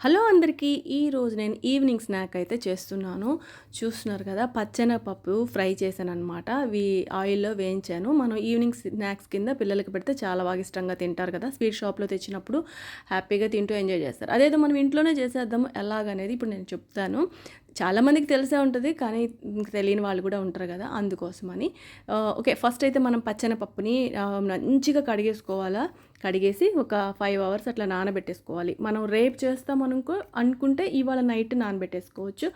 Hello అందరికీ ఈరోజు నేను ఈవినింగ్ స్నాక్ అయితే చేస్తున్నాను. చూస్తున్నారు కదా పచ్చెనపప్పు ఫ్రై చేశాను అనమాట అవి ఆయిల్లో వేయించాను. మనం ఈవినింగ్ స్నాక్స్ కింద పిల్లలకి పెడితే చాలా బాగా ఇష్టంగా తింటారు కదా. స్వీట్ షాప్లో తెచ్చినప్పుడు హ్యాపీగా తింటూ ఎంజాయ్ చేస్తారు. అదేదో మనం ఇంట్లోనే చేసేద్దాం ఎలాగనేది ఇప్పుడు నేను చెప్తాను. చాలామందికి తెలిసే ఉంటుంది కానీ ఇంక తెలియని వాళ్ళు కూడా ఉంటారు కదా అందుకోసమని. ఓకే ఫస్ట్ అయితే మనం పచ్చెనపప్పుని పప్పుని మంచిగా కడిగేసుకోవాలా? కడిగేసి ఒక ఫైవ్ అవర్స్ అట్లా నానబెట్టేసుకోవాలి. మనం రేపు చేస్తాం అనుకో అనుకుంటే ఇవాళ నైట్ నానబెట్టేసుకోవచ్చు.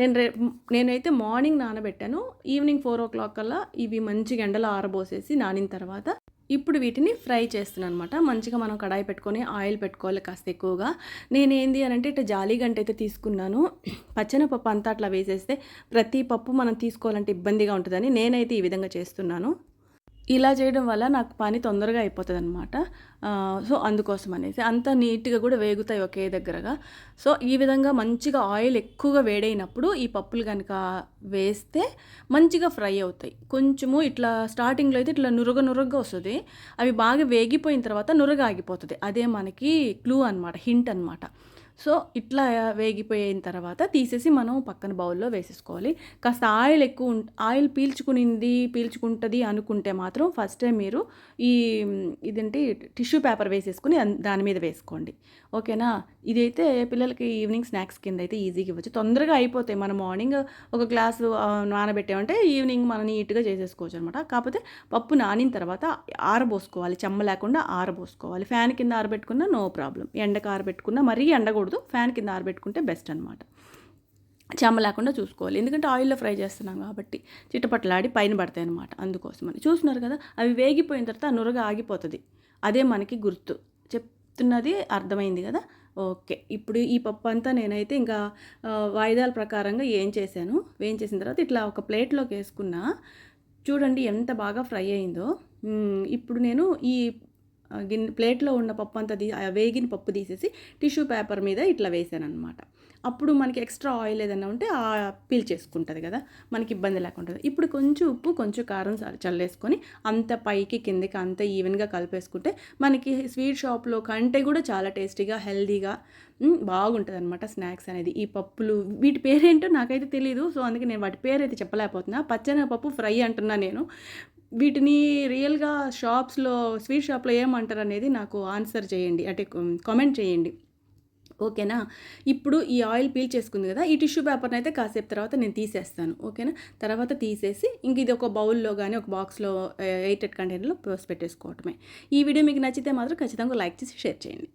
నేను రే నేనైతే మార్నింగ్ నానబెట్టాను. ఈవినింగ్ ఫోర్ ఓ క్లాక్ కల్లా ఇవి మంచిగా ఎండలో ఆరబోసేసి నానిన తర్వాత ఇప్పుడు వీటిని ఫ్రై చేస్తున్నాను అనమాట మంచిగా మనం కడాయి పెట్టుకొని ఆయిల్ పెట్టుకోవాలి కాస్త ఎక్కువగా. నేను ఏంది అని అంటే ఇట్లా జాలి గంట అయితే తీసుకున్నాను. పచ్చనపప్పు అంతా అట్లా వేసేస్తే ప్రతి పప్పు మనం తీసుకోవాలంటే ఇబ్బందిగా ఉంటుందని నేనైతే ఈ విధంగా చేస్తున్నాను. ఇలా చేయడం వల్ల నాకు పని తొందరగా అయిపోతుంది అనమాట సో అందుకోసం అనేసి అంత నీట్గా కూడా వేగుతాయి ఒకే దగ్గరగా. సో ఈ విధంగా మంచిగా ఆయిల్ ఎక్కువగా వేడైనప్పుడు ఈ పప్పులు కనుక వేస్తే మంచిగా ఫ్రై అవుతాయి. కొంచెము ఇట్లా స్టార్టింగ్లో అయితే ఇట్లా నురగ నురగగా వస్తుంది. అవి బాగా వేగిపోయిన తర్వాత నురగ ఆగిపోతుంది. అదే మనకి క్లూ అనమాట హింట్ అనమాట సో ఇట్లా వేగిపోయిన తర్వాత తీసేసి మనం పక్కన బౌల్లో వేసేసుకోవాలి. కాస్త ఆయిల్ ఎక్కువ ఆయిల్ పీల్చుకునింది పీల్చుకుంటుంది అనుకుంటే మాత్రం ఫస్ట్ మీరు ఈ ఇదేంటి టిష్యూ పేపర్ వేసేసుకుని దాని మీద వేసుకోండి. ఓకేనా? ఇదైతే పిల్లలకి ఈవినింగ్ స్నాక్స్ కింద అయితే ఈజీగా ఇవ్వచ్చు. తొందరగా అయిపోతాయి మనం మార్నింగ్ ఒక గ్లాసు నానబెట్టామంటే ఈవినింగ్ మనం నీట్గా చేసేసుకోవచ్చు అనమాట కాకపోతే పప్పు నానిన తర్వాత ఆరబోసుకోవాలి. చెమ్మ లేకుండా ఆరబోసుకోవాలి. ఫ్యాన్ కింద ఆరబెట్టుకున్నా నో ప్రాబ్లం. ఎండకు ఆరబెట్టుకున్నా మరీ ఆరబెట్టకూడదు ఫ్యాన్ కింద ఆరబెట్టుకుంటే బెస్ట్ అనమాట చెమ్మ లేకుండా చూసుకోవాలి. ఎందుకంటే ఆయిల్లో ఫ్రై చేస్తున్నాం కాబట్టి చిట్టపట్లాడి పైన పడతాయి అనమాట అందుకోసమని. చూస్తున్నారు కదా అవి వేగిపోయిన తర్వాత నురగ ఆగిపోతుంది. అదే మనకి గుర్తు. చెప్తున్నది అర్థమైంది కదా? ఓకే. ఇప్పుడు ఈ పప్పు అంతా నేనైతే ఇంకా వాయిదాల ప్రకారంగా ఏం చేశాను? వేయించేసిన తర్వాత ఇట్లా ఒక ప్లేట్లోకి వేసుకున్నా చూడండి ఎంత బాగా ఫ్రై అయిందో. ఇప్పుడు నేను ఈ గిన్నె ప్లేట్లో ఉన్న పప్పు అంతా తీ ఆ వేగిన పప్పు తీసేసి టిష్యూ పేపర్ మీద ఇట్లా వేసాను అనమాట అప్పుడు మనకి ఎక్స్ట్రా ఆయిల్ ఏదైనా ఉంటే ఆ పీల్చేసుకుంటుంది కదా మనకి ఇబ్బంది లేకుండా ఇప్పుడు కొంచెం ఉప్పు కొంచెం కారం చ- చల్లేసుకొని అంత పైకి కిందకి అంత ఈవెన్గా కలిపేసుకుంటే మనకి స్వీట్ షాప్లో కంటే కూడా చాలా టేస్టీగా హెల్దీగా బాగుంటుంది అనమాట స్నాక్స్ అనేది. ఈ పప్పులు వీటి పేరేంటో నాకైతే తెలియదు సో అందుకే నేను వాటి పేరు అయితే చెప్పలేకపోతున్నా. పచ్చనపప్పు ఫ్రై అంటున్నా నేను. వీటిని రియల్గా షాప్స్లో స్వీట్ షాప్లో ఏమంటారు అనేది నాకు ఆన్సర్ చేయండి. అంటే కామెంట్ చేయండి. ఓకేనా? ఇప్పుడు ఈ ఆయిల్ పీల్ చేసుకుంది కదా ఈ టిష్యూ పేపర్ని అయితే కాసేపు తర్వాత నేను తీసేస్తాను. ఓకేనా? తర్వాత తీసేసి ఇంక ఇది ఒక బౌల్లో కానీ ఒక బాక్స్లో ఎయిటెడ్ కంటైనర్లో పోసి పెట్టేసుకోవటమే. ఈ వీడియో మీకు నచ్చితే మాత్రం ఖచ్చితంగా లైక్ చేసి షేర్ చేయండి.